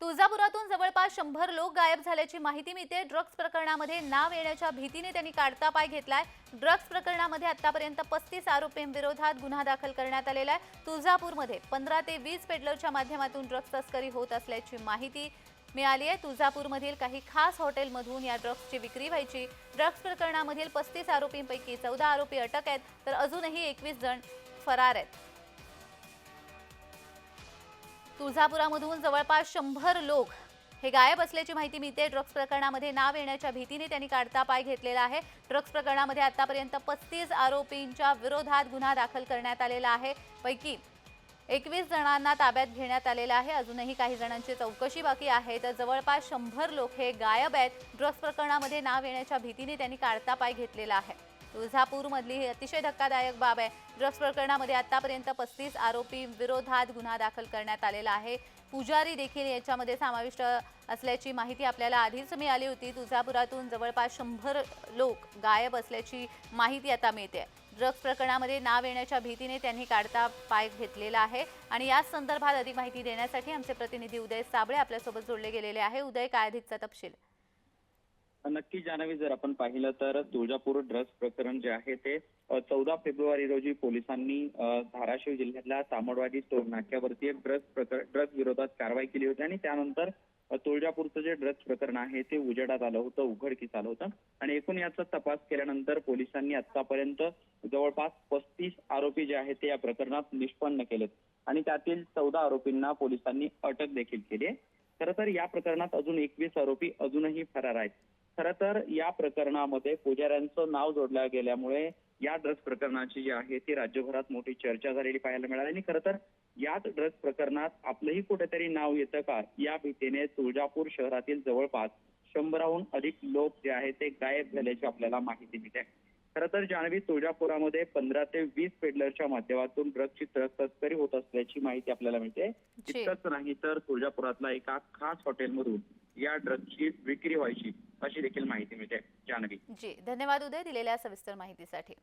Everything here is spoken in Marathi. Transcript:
तुळजापुरातून जवळपास शंभर लोक गायब झाल्याची माहिती मिळते. ड्रग्ज प्रकरणामध्ये नाव येण्याच्या भीतीने त्यांनी काढता पाय घेतलाय. ड्रग्ज प्रकरणामध्ये आतापर्यंत पस्तीस आरोपींविरोधात गुन्हा दाखल करण्यात आलेला आहे. तुळजापूरमध्ये पंधरा ते वीस पेडलरच्या माध्यमातून ड्रग्ज तस्करी होत असल्याची माहिती मिळाली आहे. तुळजापूरमधील काही खास हॉटेलमधून या ड्रग्जची विक्री व्हायची. ड्रग्ज प्रकरणामधील पस्तीस आरोपींपैकी चौदा आरोपी अटक आहेत तर अजूनही एकवीस जण फरार आहेत. तुळजापुरामधून जवळपास शंभर लोक हे गायब असल्याची माहिती मिळते. ड्रग्ज प्रकरणामध्ये नाव येण्याच्या भीतीने त्यांनी काढता पाय घेतलेला आहे. ड्रग्ज प्रकरणामध्ये आतापर्यंत पस्तीस आरोपींच्या विरोधात गुन्हा दाखल करण्यात आलेला आहे. पैकी एकवीस जणांना ताब्यात घेण्यात आलेलं आहे. अजूनही काही जणांची चौकशी बाकी आहे. तर जवळपास शंभर लोक हे गायब आहेत. ड्रग्ज प्रकरणामध्ये नाव येण्याच्या भीतीने त्यांनी काढता पाय घेतलेला आहे. तुळजापूरमधली ही अतिशय धक्कादायक बाब आहे. ड्रग्ज प्रकरणामध्ये आतापर्यंत पस्तीस आरोपी विरोधात गुन्हा दाखल करण्यात आलेला आहे. पुजारी देखील याच्यामध्ये समाविष्ट असल्याची माहिती आपल्याला आधीच मिळाली होती. तुळजापुरातून जवळपास शंभर लोक गायब असल्याची माहिती आता मिळते. ड्रग्ज प्रकरणामध्ये नाव येण्याच्या भीतीने त्यांनी काढता पाय घेतलेला आहे आणि याच संदर्भात अधिक माहिती देण्यासाठी आमचे प्रतिनिधी उदय साबळे आपल्यासोबत जोडले गेलेले आहे. उदय काय अधिकचा तपशील? नक्की जाणवी जर आपण पाहिलं तर तुळजापूर ड्रग्ज प्रकरण जे आहे ते चौदा फेब्रुवारी रोजी पोलिसांनी धाराशिव जिल्ह्यातल्या तामडवाडी टोल नाक्यावरती एक ड्रग्ज प्रकरण ड्रग्ज विरोधात कारवाई केली होती आणि त्यानंतर तुळजापूरचं जे ड्रग्ज प्रकरण आहे ते उजेडात आलं होतं उघडकीस आलं होतं. आणि एकूण याचा तपास केल्यानंतर पोलिसांनी आतापर्यंत जवळपास पस्तीस आरोपी जे आहेत ते या प्रकरणात निष्पन्न केलेत. आणि त्यातील चौदा आरोपींना पोलिसांनी अटक देखील केली आहे. खरं तर या प्रकरणात अजून एकवीस आरोपी अजूनही फरार आहेत. खरं तर या प्रकरणामध्ये पुजाऱ्यांचं नाव जोडलं गेल्यामुळे या ड्रग्ज प्रकरणाची जी आहे ती राज्यभरात मोठी चर्चा झालेली पाहायला मिळाली. आणि खरं तर याच ड्रग्ज प्रकरणात आपलंही कुठेतरी नाव येतं का? या भीतीने तुळजापूर शहरातील जवळपास शंभराहून अधिक लोक जे आहेत ते गायब झाल्याची आपल्याला माहिती मिळते. खरं तर जाणवी तुळजापुरामध्ये पंधरा ते वीस पेडलरच्या माध्यमातून ड्रग्जची तस्करी होत असल्याची माहिती आपल्याला मिळते. इतकंच नाही तर तुळजापुरातला एका खास हॉटेलमधून या ड्रग्जची विक्री व्हायची अशी देखील माहिती मिळते जान्हवी. जी. धन्यवाद उदय दिलेल्या सविस्तर माहितीसाठी.